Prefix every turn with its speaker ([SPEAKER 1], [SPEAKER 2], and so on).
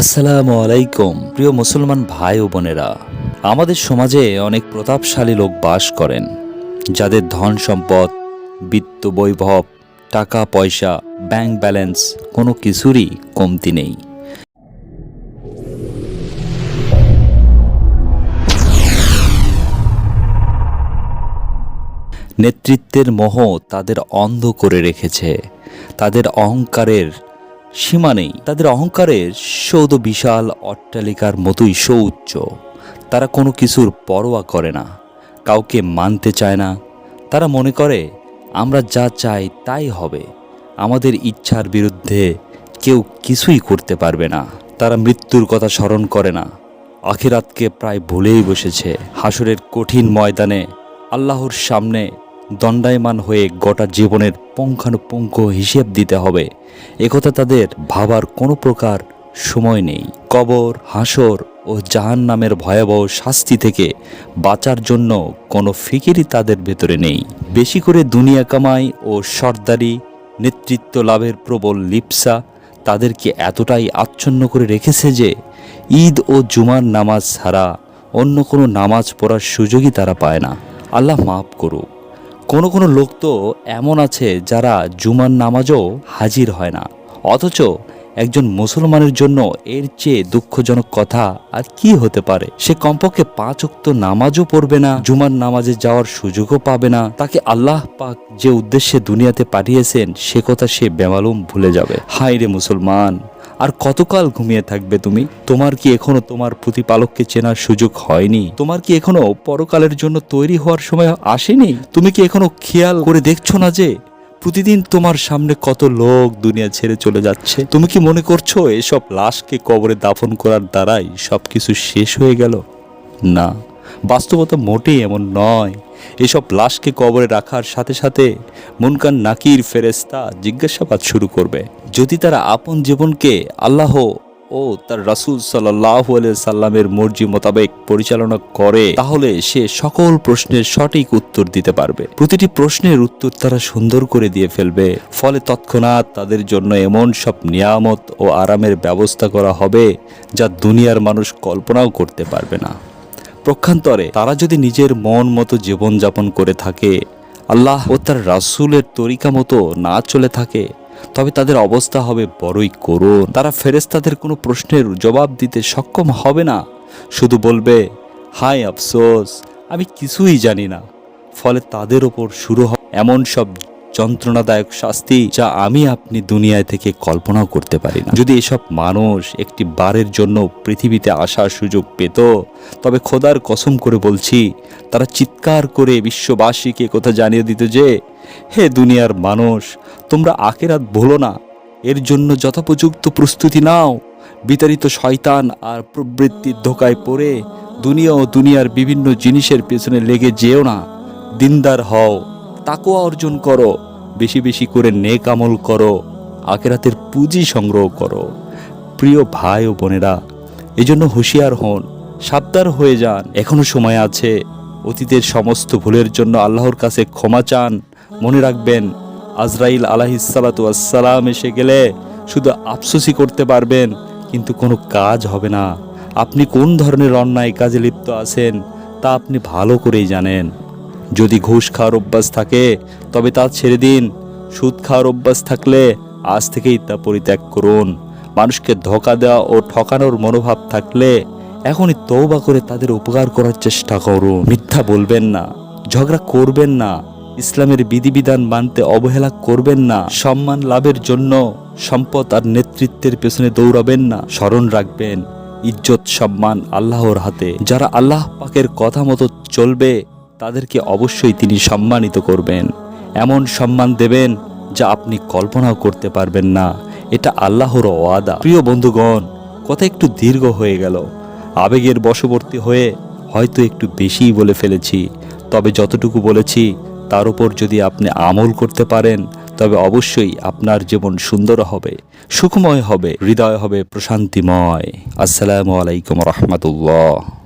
[SPEAKER 1] আসসালামু আলাইকুম, প্রিয় মুসলমান ভাই ও বোনেরা। আমাদের সমাজে অনেক প্রতাপশালী লোক বাস করেন, যাদের ধন সম্পদ, বিত্ত বৈভব, টাকা, পয়সা, ব্যাংক ব্যালেন্স কোনো কিছুরই কমতি নেই। নেতৃত্বের মোহ তাদের অন্ধ করে রেখেছে, তাদের অহংকারের সীমা নেই। তাদের অহংকারের সৌদ বিশাল অট্টালিকার মতোই সৌচ্চ। তারা কোনো কিছুর পরোয়া করে না, কাউকে মানতে চায় না। তারা মনে করে, আমরা যা চাই তাই হবে। আমাদের ইচ্ছার বিরুদ্ধে কেউ কিছুই করতে পারবে না। তারা মৃত্যুর কথা স্মরণ করে না। আখিরাতকে প্রায় ভুলেই বসেছে। হাসরের কঠিন ময়দানে আল্লাহর সামনে দণ্ডায়মান হয়ে গোটা জীবনের পুঙ্খানুপুঙ্খ হিসেব দিতে হবে। একথা তাদের ভাবার কোনো প্রকার সময় নেই। কবর, হাসর ও জাহান নামের ভয়াবহ শাস্তি থেকে বাঁচার জন্য কোনো ফিকিরই তাদের ভেতরে নেই। বেশি করে দুনিয়া কামাই ও সর্দারি, নেতৃত্ব লাভের প্রবল লিপসা তাদেরকে এতটাই আচ্ছন্ন করে রেখেছে যে ঈদ ও জুমার নামাজ ছাড়া অন্য কোনো নামাজ পড়ার সুযোগই তারা পায় না। আল্লাহ মাফ করুক। কোনো কোনো লোক তো এমন আছে যারা জুমার নামাজও হাজির হয় না। অথচ একজন মুসলমানের জন্য এর চেয়ে দুঃখজনক কথা আর কি হতে পারে? সে কমপক্ষে পাঁচ উক্ত নামাজও পড়বে না, জুমার নামাজে যাওয়ার সুযোগও পাবে না। তাকে আল্লাহ পাক যে উদ্দেশ্যে দুনিয়াতে পাঠিয়েছেন, সে কথা সে বেমালুম ভুলে যাবে। হাই রে মুসলমান! আর কতকাল ঘুমিয়ে থাকবে তুমি? তোমার কি এখনও তোমার প্রতিপালককে চেনার সুযোগ হয়নি? তোমার কি এখনও পরকালের জন্য তৈরি হওয়ার সময় আসেনি? তুমি কি এখনও খেয়াল করে দেখছ না যে প্রতিদিন তোমার সামনে কত লোক দুনিয়া ছেড়ে চলে যাচ্ছে? তুমি কি মনে করছ এসব লাশকে কবরে দাফন করার দ্বারাই সবকিছু শেষ হয়ে গেল? না, বাস্তবতা মোটেই এমন নয়। এসব লাশকে কবরে রাখার সাথে সাথে মুনকান নাকির ফেরেস্তা জিজ্ঞাসাবাদ শুরু করবে। যদি তারা আপন জীবনকে আল্লাহ ও তার রাসুল সাল্লাহ সাল্লামের মর্জি মোতাবেক পরিচালনা করে, তাহলে সে সকল প্রশ্নের সঠিক উত্তর দিতে পারবে। প্রতিটি প্রশ্নের উত্তর তারা সুন্দর করে দিয়ে ফেলবে। ফলে তৎক্ষণাৎ তাদের জন্য এমন সব নিয়ামত ও আরামের ব্যবস্থা করা হবে যা দুনিয়ার মানুষ কল্পনাও করতে পারবে না। প্রক্ষান্তরে তারা যদি নিজের মন মতো জীবনযাপন করে থাকে, আল্লাহ ও তার রাসুলের তরিকা মতো না চলে থাকে, তবে তাদের অবস্থা হবে বড়ই করুণ। তারা ফেরেস্তাদের কোনো প্রশ্নের জবাব দিতে সক্ষম হবে না। শুধু বলবে হাই আফসোস, আমি কিছুই জানি না। ফলে তাদের ওপর শুরু হয় এমন সব যন্ত্রণাদায়ক শাস্তি যা আমি আপনি দুনিয়ায় থেকে কল্পনাও করতে পারি না। যদি এসব মানুষ একটি বারের জন্য পৃথিবীতে আসার সুযোগ পেত, তবে খোদার কসম করে বলছি, তারা চিৎকার করে বিশ্ববাসীকে কথা জানিয়ে দিত যে, হে দুনিয়ার মানুষ, তোমরা আখেরাত ভুলো না। এর জন্য যথোপযুক্ত প্রস্তুতি নাও। বিতাড়িত শয়তান আর প্রবৃত্তির ধোকায় পড়ে দুনিয়া ও দুনিয়ার বিভিন্ন জিনিসের পেছনে লেগে যেও না। দিনদার হও। তাকোয়া অর্জন করো, বেশি বেশি করে নেক আমল করো, আখেরাতের পুঁজি সংগ্রহ করো। প্রিয় ভাই ও বোনেরা, এজন্য হুঁশিয়ার হন, সাবধান হয়ে যান। এখনও সময় আছে, অতীতের সমস্ত ভুলের জন্য আল্লাহর কাছে ক্ষমা চান। মনে রাখবেন, আজরাইল আলাহিসাল্লাম এসে গেলে শুধু আফসোসই করতে পারবেন, কিন্তু কোনো কাজ হবে না। আপনি কোন ধরনের অন্যায় কাজে লিপ্ত আছেন, তা আপনি ভালো করেই জানেন। যদি ঘুষ খাওয়ার অভ্যাস থাকে, তবে তা ছেড়ে দিন। সুদ খাওয়ার অভ্যাস থাকলে আজ থেকেই তা পরিত্যাগ করুন। মানুষকে ধোকা দেওয়া ও ঠকানোর মনোভাব থাকলে এখনই তৌবা করে তাদের উপকার করার চেষ্টা করুন। মিথ্যা বলবেন না, ঝগড়া করবেন না, ইসলামের বিধিবিধান মানতে অবহেলা করবেন না, সম্মান লাভের জন্য সম্পদ আর নেতৃত্বের পেছনে দৌড়াবেন না, স্মরণ রাখবেন। ইজ্জত, সম্মান আল্লাহর হাতে। যারা আল্লাহ পাকের কথা মতো চলবে তাদেরকে অবশ্যই তিনি সম্মানিত করবেন। এমন সম্মান দেবেন যা আপনি কল্পনাও করতে পারবেন না। এটা আল্লাহর ওয়াদা। প্রিয় বন্ধুগণ, কথা একটু দীর্ঘ হয়ে গেল। আবেগের বশবর্তী হয়ে হয়তো একটু বেশিই বলে ফেলেছি। তবে যতটুকু বলেছি, তার উপর যদি আপনি আমল করতে পারেন, তবে অবশ্যই আপনার জীবন সুন্দর হবে, সুখময় হবে, হৃদয় হবে প্রশান্তিময়। আসসালামু আলাইকুম রহমতুল্লাহ।